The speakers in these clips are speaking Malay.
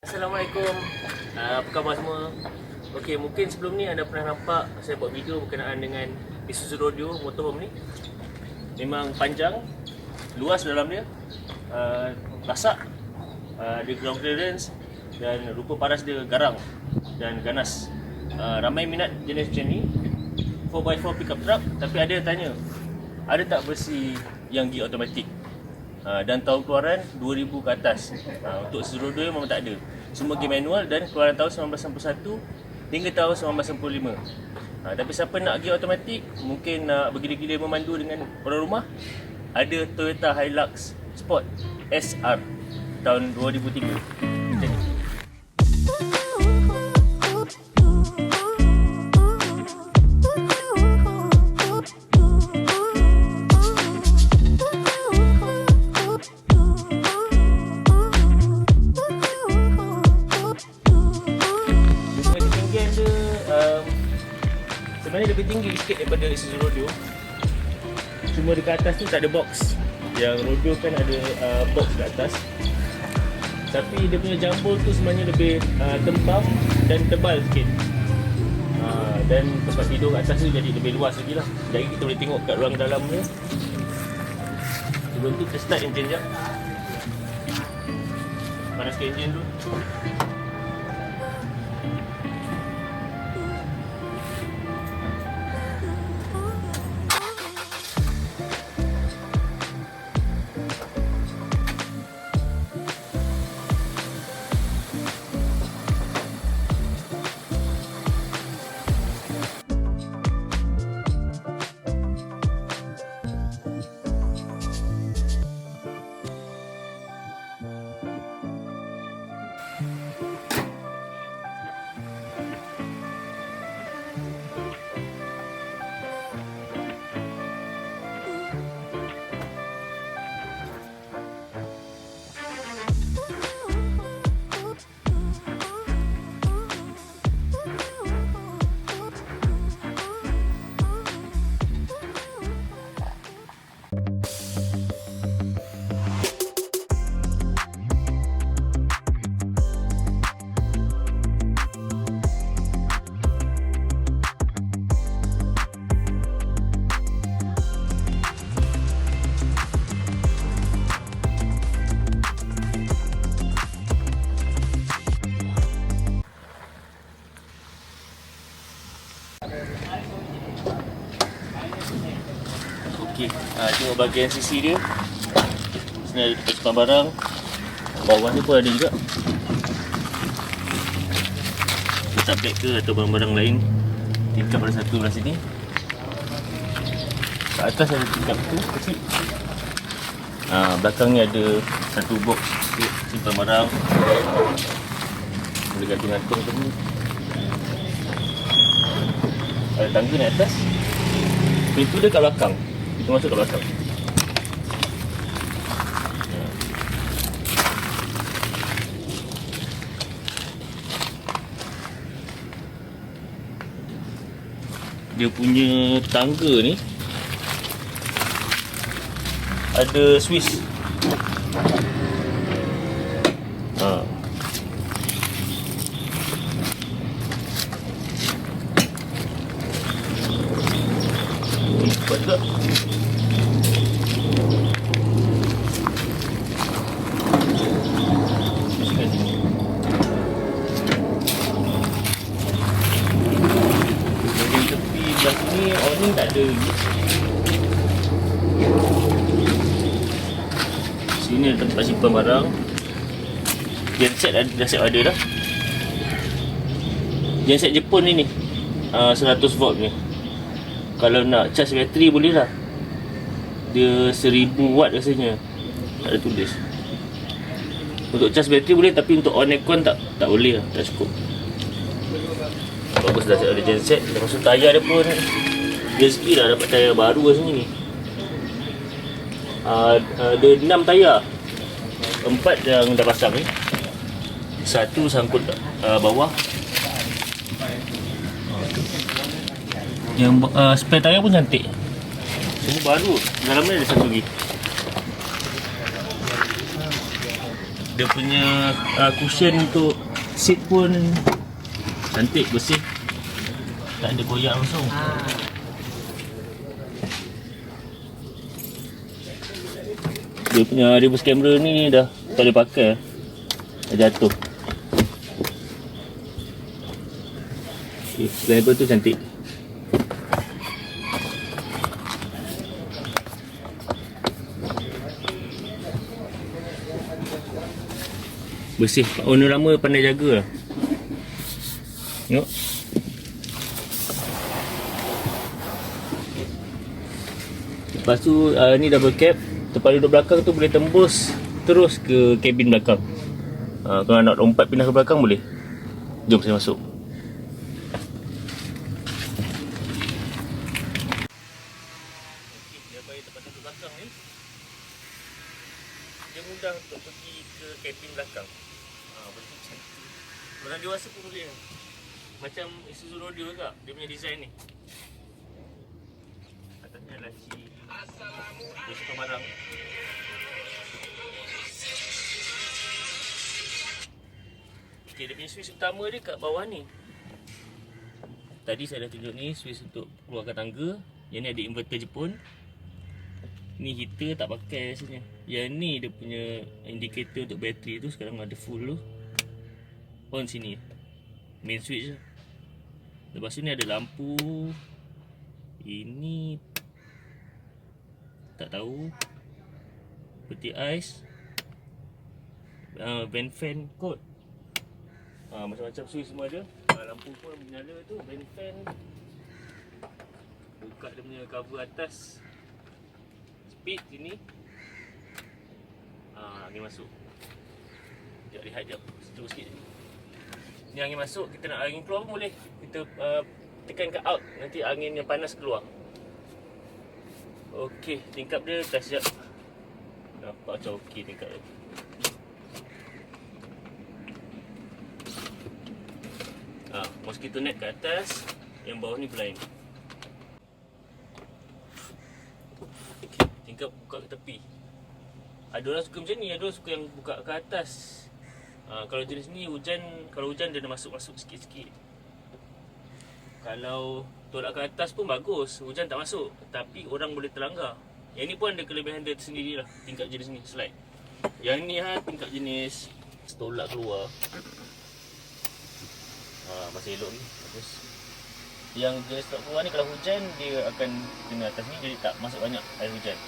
Assalamualaikum. Uh, apa khabar semua? Okey, mungkin sebelum ni anda pernah nampak saya buat video berkenaan dengan Isuzu Rodeo motorhome ni. Memang panjang, luas dalam dia. Uh, lasak. Uh, dia ground clearance dan rupa paras dia garang dan ganas. Uh, ramai minat jenis macam ni. 4x4 pickup truck tapi ada yang tanya ada tak versi yang gear automatic uh, dan tahun keluaran 2000 ke atas. Uh, untuk Suzuki Rodeo memang tak ada. Semua gear manual dan keluaran tahun 1991 hingga tahun 1995 uh, tapi siapa nak gear automatic mungkin nak bergila-gila memandu dengan orang rumah ada Toyota Hilux Sport SR tahun 2003 tak ada box. Yang Rodeo kan ada uh, box kat atas. Tapi dia punya jambul tu sebenarnya lebih uh, tembam dan tebal sikit. Uh, Dan tempat tidur kat atas tu jadi lebih luas lagi lah. Jadi kita boleh tengok kat ruang dalamnya. Sebelum tu kita start engine jap Panaskan engine tu ha, bahagian sisi dia. Sini ada tempat simpan barang. Bawah ni pun ada juga. Beg ke atau barang-barang lain. Tingkap ada satu belah sini. Kat atas ada tingkap tu kecil. Ha, belakang ni ada satu box sikit simpan barang. Boleh gantung-gantung tu. Ada tangga naik atas. Pintu dia kat belakang. Pintu masuk kat belakang. Dia punya tangga ni ada Swiss. Ha. Ni kuat juga. Siskan sini. Bahagian tepi belah sini awning tak ada lagi. Sini ada tempat simpan barang. Genset ada, dah siap ada dah. Genset Jepun ni ni. Uh, 100 volt ni. Kalau nak charge bateri boleh lah. Dia 1000 watt rasanya. Tak ada tulis. Untuk charge bateri boleh tapi untuk on aircon tak tak boleh lah. Tak cukup. Bagus dah siap ada genset. Lepas tu tayar dia pun rezeki dah dapat tayar baru rasanya ni. Uh, ada 6 tayar. Empat yang dah pasang ni. Satu sangkut uh, bawah. Yang uh, spare tayar pun cantik. Semua baru. Dalamnya ada satu lagi. Dia punya uh, cushion untuk seat pun cantik bersih. Tak ada goyak langsung. Ah. Dia punya reverse camera ni dah tak boleh pakai. Dah jatuh. Okay, daripada tu cantik. Bersih. Owner lama pandai jaga lah. Tengok. Lepas tu uh, ni double cap Tempat duduk belakang tu boleh tembus Terus ke kabin belakang. Uh, Kalau nak lompat pindah ke belakang boleh. Jom saya masuk dia kat bawah ni. Tadi saya dah tunjuk ni switch untuk keluarkan tangga. Yang ni ada inverter Jepun. Ni heater tak pakai rasanya Yang ni dia punya indicator untuk bateri tu sekarang ada full tu. On sini. Main switch je. Lepas tu ni ada lampu. Ini Tak tahu. Peti ais. Uh, Van fan kot uh, Macam-macam switch semua ada. Uh, Lampu pun menyala tu Van fan. Buka dia punya cover atas. Speed sini uh, Angin masuk. Sekejap lihat jap Sejuk sikit. Ni angin masuk Kita nak angin keluar pun boleh. Kita uh, tekan ke out. Nanti angin yang panas keluar. Okey, tingkap dia test jap. Nampak macam okey tingkap dia. Ah, mosquito net kat atas, yang bawah ni blind. Tingkap buka ke tepi. Ada orang suka macam ni, ada orang suka yang buka ke atas. Ah, kalau jenis ni hujan, kalau hujan dia dah masuk-masuk sikit-sikit. Kalau tolak ke atas pun bagus Hujan tak masuk Tapi orang boleh terlanggar Yang ni pun ada kelebihan dia tersendiri lah Tingkap jenis ni, slide Yang ni ha, tingkap jenis Tolak keluar ha, Masih elok ni Bagus Yang jenis tolak keluar ni kalau hujan Dia akan kena atas ni Jadi tak masuk banyak air hujan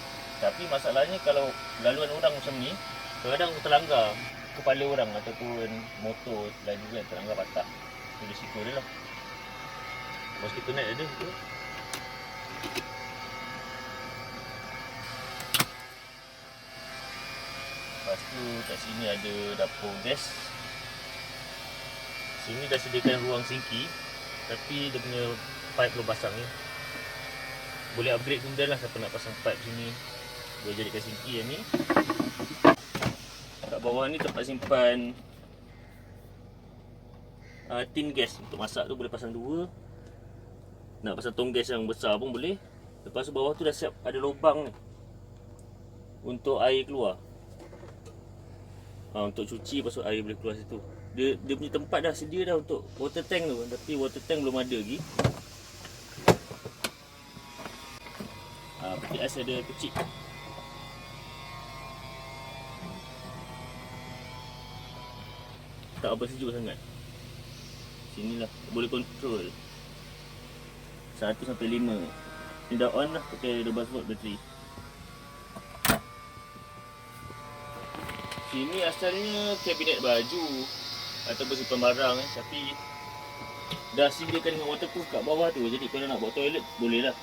Tapi masalahnya kalau laluan orang macam ni Kadang-kadang terlanggar Kepala orang ataupun motor Lain juga yang terlanggar patah Itu risiko dia lah Mosquito net ada tu. Lepas tu kat sini ada dapur gas. Sini dah sediakan ruang sinki tapi dia punya pipe belum pasang ni. Boleh upgrade kemudian lah siapa nak pasang pipe sini. Boleh jadikan sinki yang ni. Kat bawah ni tempat simpan uh, tin gas untuk masak tu boleh pasang dua nak pasang tong gas yang besar pun boleh Lepas tu bawah tu dah siap ada lubang ni Untuk air keluar ha, Untuk cuci tu air boleh keluar situ dia, dia punya tempat dah sedia dah untuk water tank tu. Tapi water tank belum ada lagi. Ha, Peti ais ada kecil. Tak apa sejuk sangat. Sinilah boleh control. 1 sampai 5 Ni dah on lah. Pakai 12 volt bateri. Sini asalnya kabinet baju Ataupun simpan barang eh. Tapi Dah sediakan dengan waterproof kat bawah tu Jadi kalau nak buat toilet boleh lah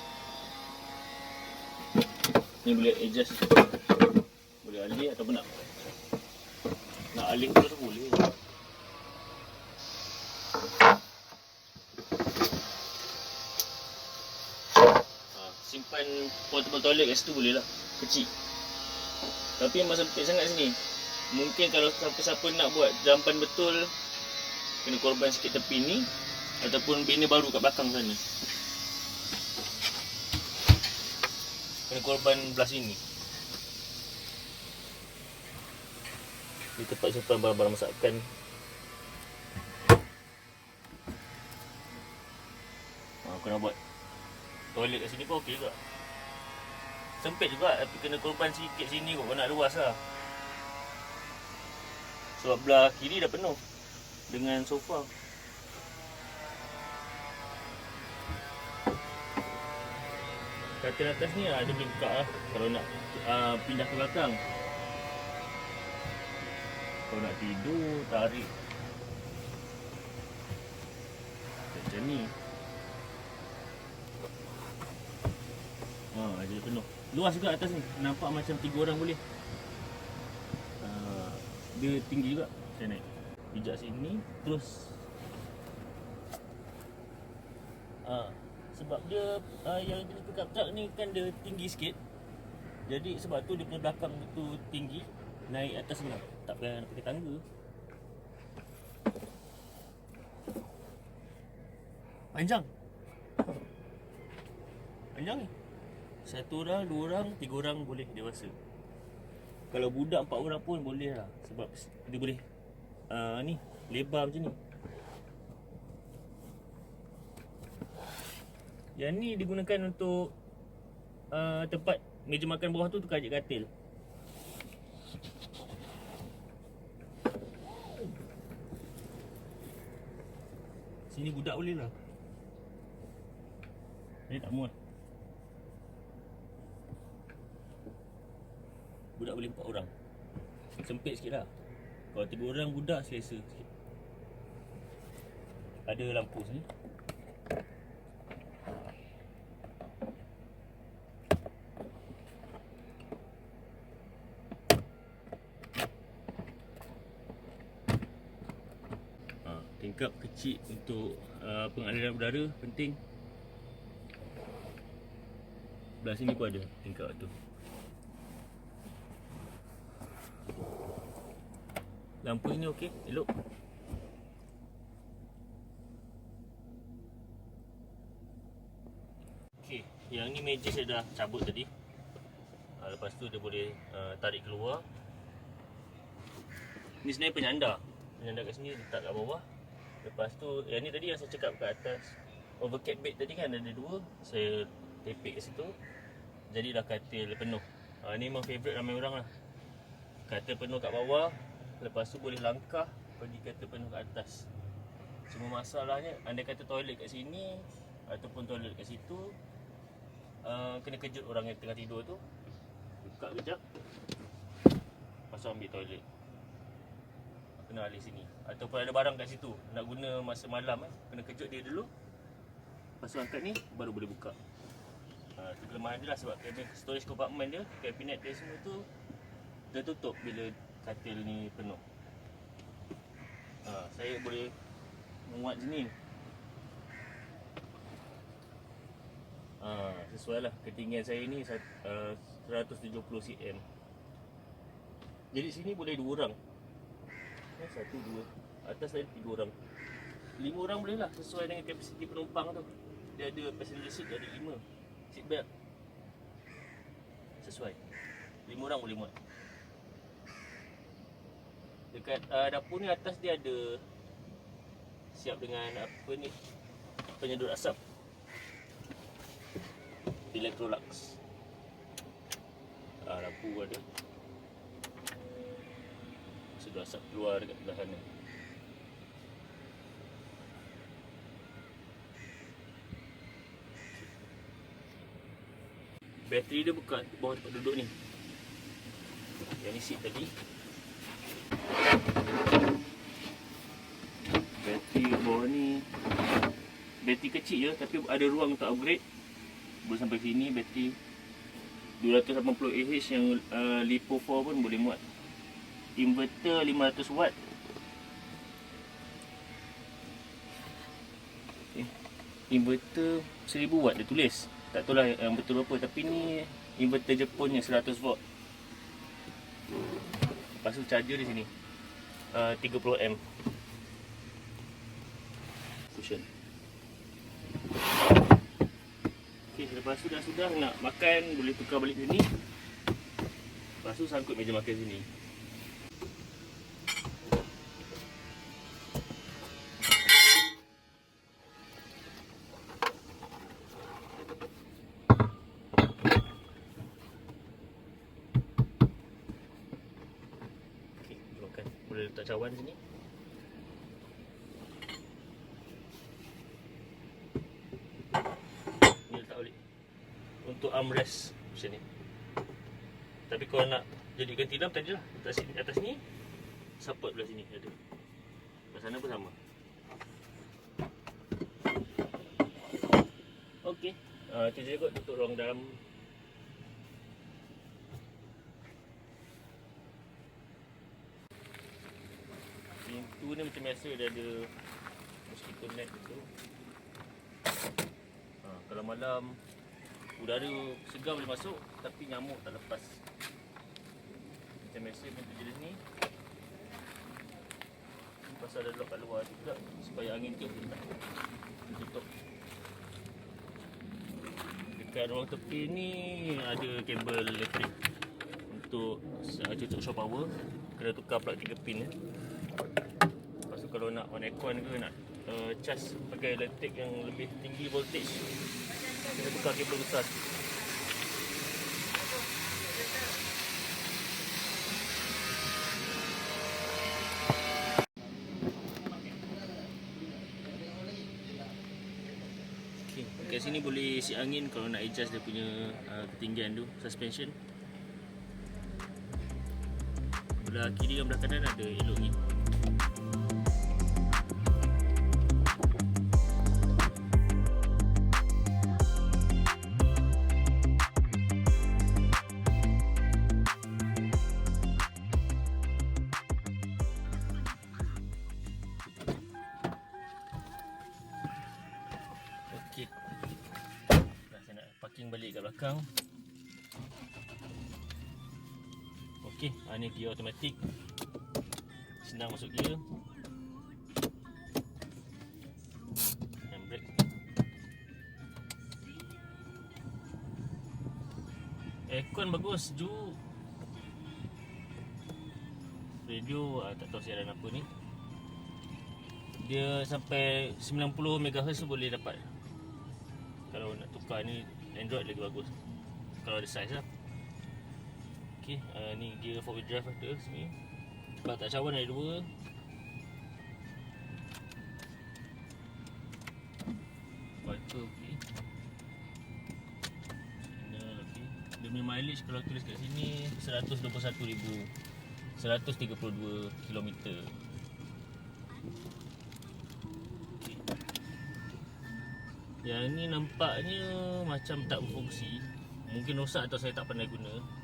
Ni boleh adjust. Boleh alih ataupun nak Nak alih terus boleh. Simpan portable toilet kat situ boleh lah Kecil. Tapi yang masa penting sangat sini Mungkin kalau siapa-siapa nak buat jampan betul Kena korban sikit tepi ni Ataupun bina baru kat belakang sana Kena korban belah sini Di tempat simpan barang-barang masakan. Ha, aku nak buat toilet kat sini pun okey juga. Sempit juga tapi kena korban sikit sini kot nak luas lah. Sebab belah kiri dah penuh dengan sofa. Katil atas ni ah, dia boleh buka lah kalau nak uh, pindah ke belakang. Kalau nak tidur, tarik. Macam ni. Ha, dia penuh. Luas juga atas ni. Nampak macam tiga orang boleh. Dia tinggi juga. Saya naik. Pijak sini. Terus. Uh, sebab dia uh, yang jenis pickup truck ni kan dia tinggi sikit. Jadi sebab tu dia punya belakang tu tinggi. Naik atas ni. Tak payah nak pakai tangga. Panjang. Panjang ni. Satu orang, dua orang, tiga orang boleh dewasa. Kalau budak empat orang pun boleh lah. Sebab dia boleh uh, ni lebar macam ni. Yang ni digunakan untuk uh, tempat meja makan bawah tu tukar je katil. Sini budak boleh lah. Ni tak muat. Budak boleh empat orang. Sempit sikit lah. Kalau tiga orang budak selesa sikit. Ada lampu sini. Ha, tingkap kecil untuk uh, pengaliran udara penting. Belah sini pun ada tingkap tu. Lampu ini okey, elok. Okey, yang ni meja saya dah cabut tadi. Uh, lepas tu dia boleh uh, tarik keluar. Ni sebenarnya penyandar. Penyandar kat sini letak kat bawah. Lepas tu yang ni tadi yang saya cakap kat atas overcat bed tadi kan ada dua. Saya tepek kat situ. Jadilah katil penuh. Uh, ni memang favourite ramai orang lah. Katil penuh kat bawah. Lepas tu boleh langkah pergi katil penuh kat atas. Cuma masalahnya anda kata toilet kat sini ataupun toilet kat situ uh, kena kejut orang yang tengah tidur tu. Buka kejap. Tu ambil toilet. Kena alih sini. Ataupun ada barang kat situ nak guna masa malam eh, kena kejut dia dulu. Lepas tu angkat ni baru boleh buka. Ha, tu kelemahan dia lah sebab cabinet, storage compartment dia, kabinet dia semua tu dia tutup bila katil ni penuh. Ha, saya boleh muat sini. Ha, sesuai lah ketinggian saya ni uh, 170 cm. Jadi sini boleh dua orang. Eh, satu, dua. Atas tadi tiga orang. Lima orang boleh lah sesuai dengan kapasiti penumpang tu. Dia ada passenger seat, ada lima. Seat belt. Sesuai. Lima orang boleh muat. Dekat uh, dapur ni atas dia ada siap dengan apa ni penyedut asap. Electrolux. Ah, lampu ada. Sedut asap keluar dekat belah sana. Bateri dia buka bawah tempat duduk ni. Yang ni seat tadi. Bawah ni Bateri kecil je tapi ada ruang untuk upgrade. Boleh sampai sini bateri 280 AH yang uh, LiPo 4 pun boleh muat. Inverter 500 watt. Eh, Inverter 1000 watt dia tulis. Tak tahu lah yang betul apa tapi ni Inverter Jepun yang 100 watt Lepas tu charger di sini. Uh, 30 amp cushion Okay, lepas tu dah sudah nak makan boleh tukar balik sini. Lepas tu sangkut meja makan sini cawan sini. Ni letak balik. Untuk armrest macam ni. Tapi kalau nak jadikan tilam tadi lah. Atas sini, atas ni support belah sini ada. Belah sana pun sama. Okey. Uh, itu je kot untuk ruang dalam Pintu ni macam biasa dia ada mosquito net tu. Ha, kalau malam udara segar boleh masuk tapi nyamuk tak lepas. Macam biasa pintu jenis ni. Pasal ada lock kat luar juga supaya angin tiup dia tak tutup. Dekat ruang tepi ni ada kabel elektrik untuk uh, cucuk show power kena tukar plug 3 pin eh. Lepas tu kalau nak on aircon ke nak uh, charge pakai elektrik yang lebih tinggi voltage kena tukar kabel besar. Okay. Kat sini boleh isi angin kalau nak adjust dia punya uh, ketinggian tu suspension. Belah kiri dan belah kanan ada elok ni. Okey, ha, ni gear automatic. Senang masuk gear. Handbrake. Aircon bagus, sejuk. Radio ah, tak tahu siaran apa ni. Dia sampai 90 MHz tu boleh dapat. Kalau nak tukar ni Android lagi bagus. Kalau ada size lah. Okey, uh, ni gear four wheel drive ada sini. Sebab tak cawan ada dua. Wiper okey. Dia punya mileage kalau tulis kat sini 121,000 132 km. Okey. Yang ni nampaknya macam tak berfungsi. Mungkin rosak atau saya tak pandai guna.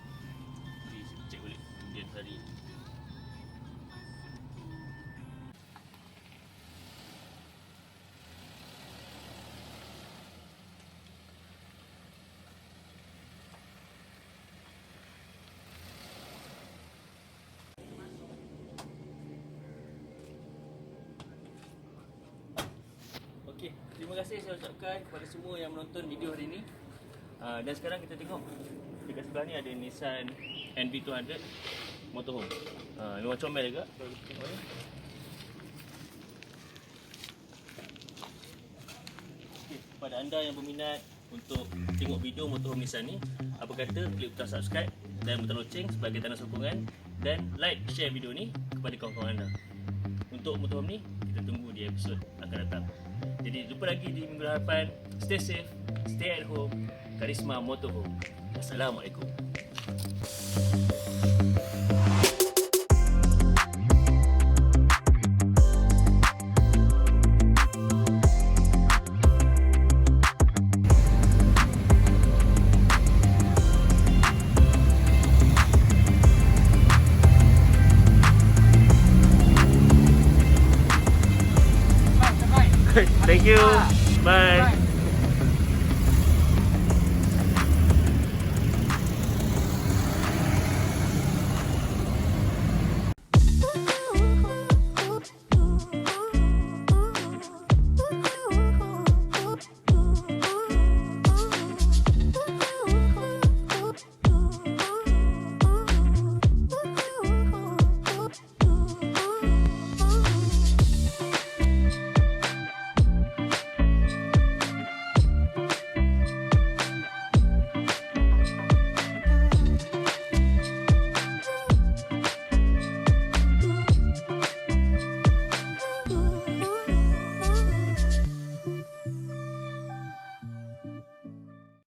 Kasih saya ucapkan kepada semua yang menonton video hari ini. Uh, dan sekarang kita tengok dekat sebelah ni ada Nissan NV200 motorhome. Uh, memang comel juga. Kalau kita tengok ni. Okey, kepada anda yang berminat untuk tengok video motorhome Nissan ni, apa kata klik butang subscribe dan butang loceng sebagai tanda sokongan dan like share video ni kepada kawan-kawan anda. Untuk motorhome ni, kita tunggu di episod akan datang. Jadi jumpa lagi di minggu hadapan. Stay safe, stay at home. Karisma Motorhome. Assalamualaikum. Thank you. Bye.